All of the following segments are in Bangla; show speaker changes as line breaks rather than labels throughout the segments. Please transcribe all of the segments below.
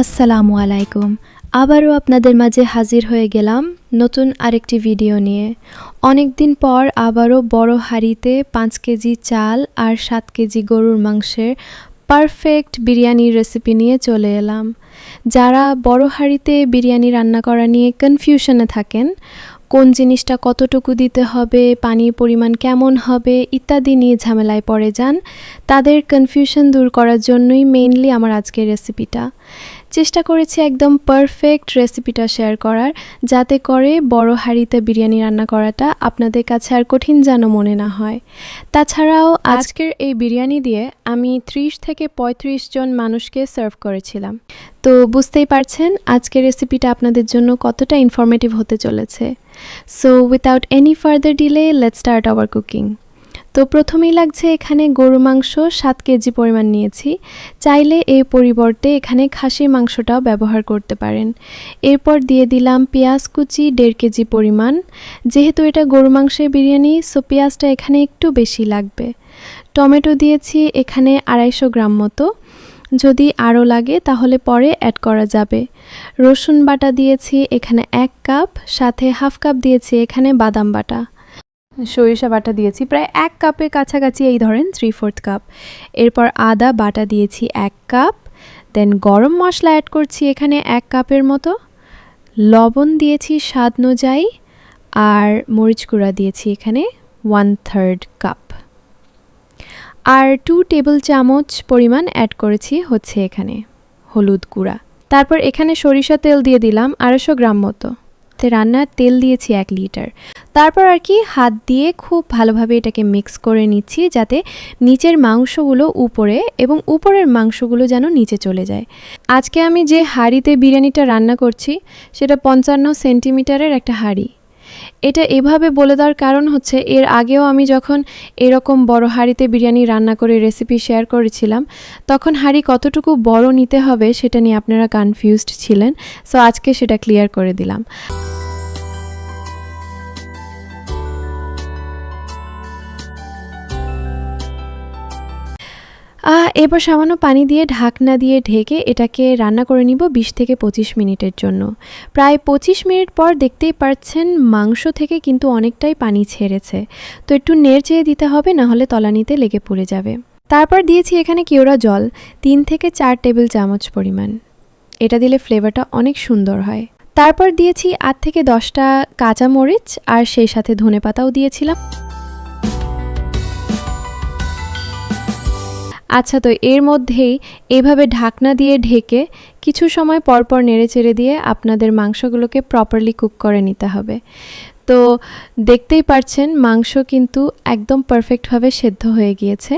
আসসালামু আলাইকুম। আবারও আপনাদের মাঝে হাজির হয়ে গেলাম নতুন আরেকটি ভিডিও নিয়ে। অনেক দিন পর আবারও বড় হাঁড়িতে পাঁচ কেজি চাল আর সাত কেজি গরুর মাংসের পারফেক্ট বিরিয়ানির রেসিপি নিয়ে চলে এলাম। যারা বড় হাঁড়িতে বিরিয়ানি রান্না করা নিয়ে কনফিউশনে থাকেন, কোন জিনিসটা কতটুকু দিতে হবে, পানির পরিমাণ কেমন হবে ইত্যাদি নিয়ে ঝামেলায় পড়ে যান, তাদের কনফিউশন দূর করার জন্যই মেইনলি আমার আজকের রেসিপিটা। চেষ্টা করেছি একদম পারফেক্ট রেসিপিটা শেয়ার করার যাতে করে বড় হাঁড়িতে বিরিয়ানি রান্না করাটা আপনাদের কাছে আর কঠিন যেন মনে না হয়। তাছাড়াও আজকের এই বিরিয়ানি দিয়ে আমি ত্রিশ থেকে পঁয়ত্রিশ জন মানুষকে সার্ভ করেছিলাম। তো বুঝতেই পারছেন আজকের রেসিপিটা আপনাদের জন্য কতটা ইনফরমেটিভ হতে চলেছে। So without any further delay let start our cooking তো প্রথমেই লাগছে এখানে গরু মাংস সাত কেজি পরিমাণ নিয়েছি। চাইলে এই পরিবর্তে এখানে খাসির মাংসটাও ব্যবহার করতে পারেন। এরপর দিয়ে দিলাম পেঁয়াজ কুচি দেড় কেজি পরিমাণ। যেহেতু এটা গরু মাংসের বিরিয়ানি, সো পেঁয়াজটা এখানে একটু বেশি লাগবে। টমেটো দিয়েছি এখানে আড়াইশো গ্রাম মতো। যদি আরও লাগে তাহলে পরে অ্যাড করা যাবে। রসুন বাটা দিয়েছি এখানে এক কাপ, সাথে হাফ কাপ দিয়েছি এখানে বাদাম বাটা। সরিষা বাটা দিয়েছি। প্রায় এক কাপের কাছাকাছি এই ধরেন থ্রি ফোর্থ কাপ এরপর আদা বাটা দিয়েছি এক কাপ দেন গরম মশলা অ্যাড করছি এখানে এক কাপের মতো। লবণ দিয়েছি স্বাদ অনুযায়ী। আর মরিচ গুঁড়া দিয়েছি এখানে ওয়ান থার্ড কাপ আর টু টেবিল চামচ পরিমাণ অ্যাড করেছি হচ্ছে এখানে হলুদ গুঁড়া। তারপর এখানে সরিষা তেল দিয়ে দিলাম আড়াইশো গ্রাম মতো। তে রান্নার তেল দিয়েছি এক লিটার। তারপর আর কি হাত দিয়ে খুব ভালোভাবে এটাকে মিক্স করে নিচ্ছি যাতে নিচের মাংসগুলো উপরে এবং উপরের মাংসগুলো যেন নিচে চলে যায়। আজকে আমি যে হাঁড়িতে বিরিয়ানিটা রান্না করছি, সেটা পঞ্চান্ন সেন্টিমিটারের একটা হাঁড়ি। এটা এভাবে বলে দেওয়ার কারণ হচ্ছে, এর আগেও আমি যখন এরকম বড় হাঁড়িতে বিরিয়ানি রান্না করে রেসিপি শেয়ার করেছিলাম, তখন হাঁড়ি কতটুকু বড় নিতে হবে সেটা নিয়ে আপনারা কনফিউজড ছিলেন। সো আজকে সেটা ক্লিয়ার করে দিলাম। এবার সামান্য পানি দিয়ে ঢাকনা দিয়ে ঢেকে এটাকে রান্না করে নিব বিশ থেকে পঁচিশ মিনিটের জন্য। প্রায় পঁচিশ মিনিট পর দেখতেই পাচ্ছেন মাংস থেকে কিন্তু অনেকটাই পানি ছেড়েছে। তো একটু নেড়ে চেয়ে দিতে হবে, না হলে তলানিতে লেগে পড়ে যাবে। তারপর দিয়েছি এখানে কেওড়া জল, তিন থেকে চার টেবিল চামচ পরিমাণ। এটা দিলে ফ্লেভারটা অনেক সুন্দর হয়। তারপর দিয়েছি আট থেকে দশটা কাঁচামরিচ, আর সেই সাথে ধনেপাতাও দিয়েছিলাম। আচ্ছা তো এর মধ্যেই এভাবে ঢাকনা দিয়ে ঢেকে কিছু সময় পরপর নেড়ে চেড়ে দিয়ে আপনাদের মাংসগুলোকে প্রপারলি কুক করে নিতে হবে। তো দেখতেই পারছেন, মাংস কিন্তু একদম পারফেক্টভাবে সেদ্ধ হয়ে গিয়েছে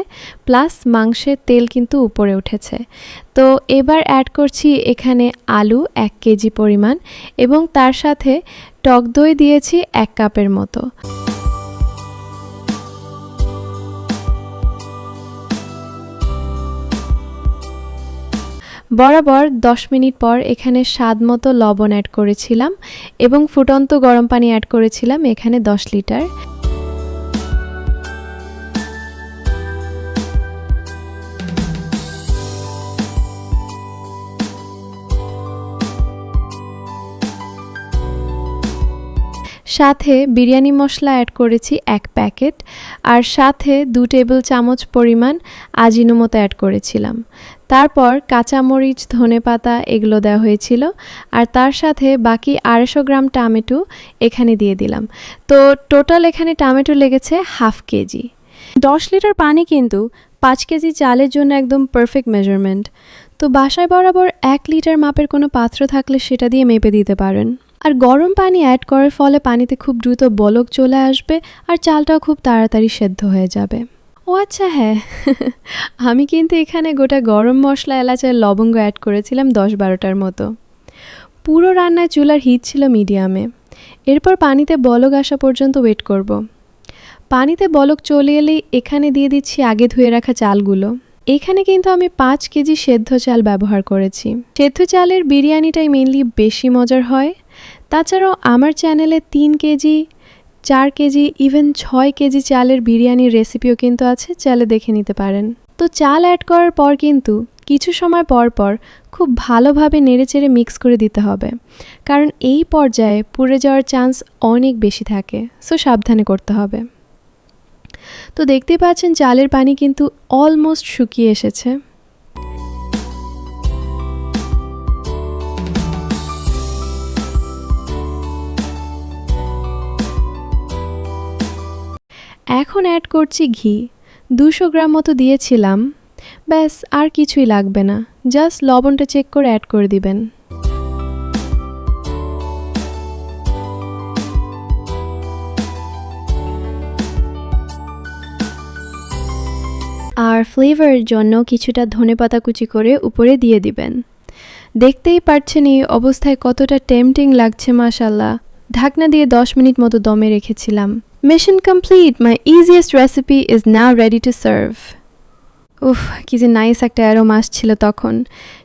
প্লাস মাংসের তেল কিন্তু উপরে উঠেছে। তো এবার অ্যাড করছি এখানে আলু এক কেজি পরিমাণ এবং তার সাথে টক দই দিয়েছি এক কাপের মতো। বরাবর দশ মিনিট পর এখানে স্বাদ মতো লবণ অ্যাড করেছিলাম এবং ফুটন্ত গরম পানি অ্যাড করেছিলাম এখানে দশ লিটার। সাথে বিরিয়ানি মশলা অ্যাড করেছি এক প্যাকেট, আর সাথে দু টেবিল চামচ পরিমাণ আজিনোমতো অ্যাড করেছিলাম। তারপর কাঁচামরিচ, ধনেপাতা এগুলো দেওয়া হয়েছিল। আর তার সাথে বাকি আড়াইশো গ্রাম টমেটো এখানে দিয়ে দিলাম। তো টোটাল এখানে টমেটো লেগেছে হাফ কেজি।
দশ লিটার পানি কিন্তু পাঁচ কেজি চালের জন্য একদম পারফেক্ট মেজারমেন্ট
তো বাসায় বরাবর এক লিটার মাপের কোনো পাত্র থাকলে সেটা দিয়ে মেপে দিতে পারেন। আর গরম পানি অ্যাড করার ফলে পানিতে খুব দ্রুত বলক চলে আসবে আর চালটাও খুব তাড়াতাড়ি সেদ্ধ হয়ে যাবে। ও আচ্ছা হ্যাঁ। আমি কিন্তু এখানে গোটা গরম মশলা এলাচের লবঙ্গ অ্যাড করেছিলাম দশ বারোটার মতো। পুরো রান্নায় চুলার হিট ছিল মিডিয়ামে। এরপর পানিতে বলক আসা পর্যন্ত ওয়েট করব। পানিতে বলক চলে এলেই এখানে দিয়ে দিচ্ছি আগে ধুয়ে রাখা চালগুলো। এখানে কিন্তু আমি পাঁচ কেজি সেদ্ধ চাল ব্যবহার করেছি। সেদ্ধ চালের বিরিয়ানিটাই মেনলি বেশি মজার হয়। তাছাড়াও আমার চ্যানেলে তিন কেজি চার কেজি ইভেন ছয় কেজি চালের বিরিয়ানির রেসিপিও কিন্তু আছে, চালে দেখে নিতে পারেন। তো চাল অ্যাড করার পর কিন্তু কিছু সময় পর পর খুব ভালোভাবে নেড়েচেড়ে মিক্স করে দিতে হবে। কারণ এই পর্যায়ে পুড়ে যাওয়ার চান্স অনেক বেশি থাকে সো সাবধানে করতে হবে। তো দেখতেই পাচ্ছেন চালের পানি কিন্তু অলমোস্ট শুকিয়ে এসেছে। এখন অ্যাড করছি ঘি। দুশো গ্রাম মতো দিয়েছিলাম। ব্যাস, আর কিছুই লাগবে না। জাস্ট লবণটা চেক করে অ্যাড করে দিবেন। আর ফ্লেভারের জন্য কিছুটা ধনেপাতা কুচি করে উপরে দিয়ে দিবেন। দেখতেই পারছেন এই অবস্থায় কতটা টেম্পটিং লাগছে মাশাল্লাহ ঢাকনা দিয়ে দশ মিনিট মতো দমে রেখেছিলাম। Mission complete my easiest recipe is now ready to serve উফ, কি যে নাইস একটা অ্যারো মাস ছিল তখন।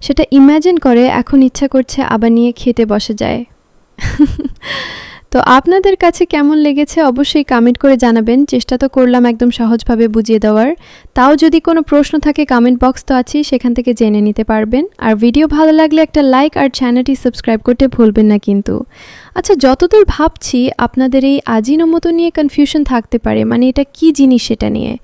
সেটা ইমাজিন করে এখন ইচ্ছা করছে আবার নিয়ে খেতে বসে যায়। তো আপনাদের কাছে কেমন লেগেছে অবশ্যই কমেন্ট করে জানাবেন। চেষ্টা তো করলাম একদম সহজভাবে বুঝিয়ে দেওয়ার। তাও যদি কোনো প্রশ্ন থাকে কমেন্ট বক্স তো আছেই, সেখান থেকে জেনে নিতে পারবেন। আর ভিডিও ভালো লাগলে একটা লাইক আর চ্যানেলটি সাবস্ক্রাইব করতে ভুলবেন না কিন্তু। আচ্ছা যতদূর ভাবছি, আপনাদের এই আজিনোমতো নিয়ে কনফিউশন থাকতে পারে। মানে এটা কি জিনিস সেটা নিয়ে?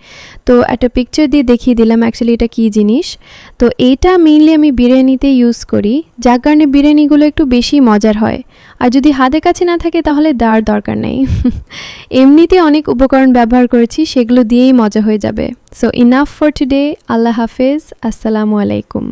তো একটা পিকচার দিয়ে দেখিয়ে দিলাম অ্যাকচুয়ালি এটা কি জিনিস। তো এটা মেইনলি আমি বিরিয়ানিতে ইউজ করি। যার কারণে বিরিয়ানিগুলো একটু বেশি মজার হয়। আর যদি হাতে কাছে না থাকে, তাহলে দেওয়ার দরকার নেই। এমনিতে অনেক উপকরণ ব্যবহার করেছি, সেগুলো দিয়েই মজা হয়ে যাবে। সো ইনাফ ফর টুডে আল্লাহ হাফেজ, আসসালামু আলাইকুম।